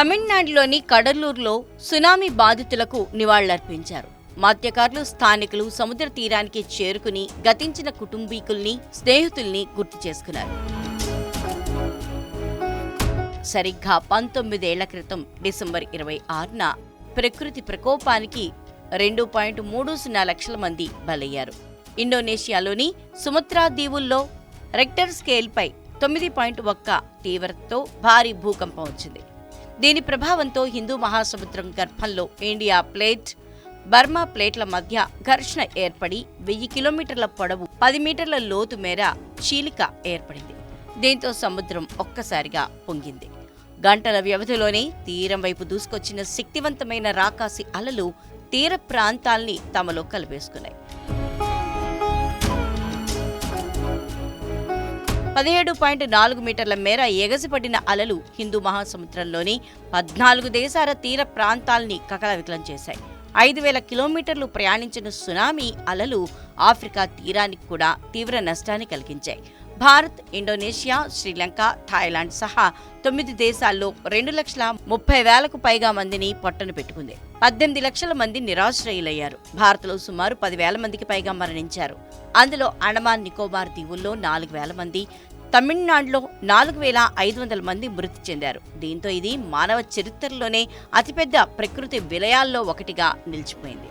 తమిళనాడులోని కడలూరులో సునామీ బాధితులకు నివాళులర్పించారు. మత్స్యకారులు స్థానికులు సముద్ర తీరానికి చేరుకుని గతించిన కుటుంబీకుల్ని స్నేహితుల్ని గుర్తు చేసుకున్నారు. సరిగ్గా పంతొమ్మిదేళ్ళ క్రితం డిసెంబర్ ఇరవై ఆరున ప్రకృతి ప్రకోపానికి రెండు పాయింట్ మూడు సున్నా లక్షల మంది బలయ్యారు. ఇండోనేషియాలోని సుమత్రా దీవుల్లో రెక్టర్ స్కేల్పై తొమ్మిది పాయింట్ ఒక్క తీవ్రతతో భారీ భూకంపం వచ్చింది. దీని ప్రభావంతో హిందూ మహాసముద్రం గర్భంలో ఇండియా ప్లేట్ బర్మా ప్లేట్ల మధ్య ఘర్షణ ఏర్పడి వెయ్యి కిలోమీటర్ల పొడవు పది మీటర్ల లోతు మేర చీలిక ఏర్పడింది. దీంతో సముద్రం ఒక్కసారిగా పొంగింది. గంటల వ్యవధిలోనే తీరం వైపు దూసుకొచ్చిన శక్తివంతమైన రాకాసి అలలు తీర ప్రాంతాల్ని తమలో కలిపేసుకున్నాయి పదిహేడు పాయింట్ నాలుగు మీటర్ల మేర ఎగసిపడిన అలలు హిందూ మహాసముద్రంలోని పద్నాలుగు దేశాల తీర ప్రాంతాల్ని కకలవికలం చేశాయి. ఐదు వేల కిలోమీటర్లు ప్రయాణించిన సునామీ అలలు ఆఫ్రికా తీరానికి కూడా తీవ్ర నష్టాన్ని కలిగించాయి. భారత్ ఇండోనేషియా శ్రీలంక థాయిలాండ్ సహా తొమ్మిది దేశాల్లో రెండు లక్షల ముప్పై వేలకు పైగా మందిని పొట్టను పెట్టుకుంది. పద్దెనిమిది లక్షల మంది నిరాశ్రయులయ్యారు. భారత్లో సుమారు పదివేల మందికి పైగా మరణించారు. అందులో అండమాన్ నికోబార్ దీవుల్లో నాలుగు వేల మంది తమిళనాడులో నాలుగు వేల ఐదు వందల మంది మృతి చెందారు. దీంతో ఇది మానవ చరిత్రలోనే అతిపెద్ద ప్రకృతి విలయాల్లో ఒకటిగా నిలిచిపోయింది.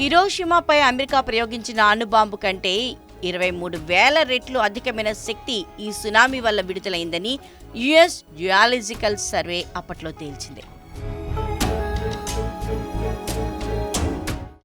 హిరోషిమాపై అమెరికా ప్రయోగించిన అణుబాంబు కంటే ఇరవై మూడు వేల రెట్లు అధికమైన శక్తి ఈ సునామీ వల్ల విడుదలైందని యుఎస్ జియాలజికల్ సర్వే అప్పట్లో తేల్చింది.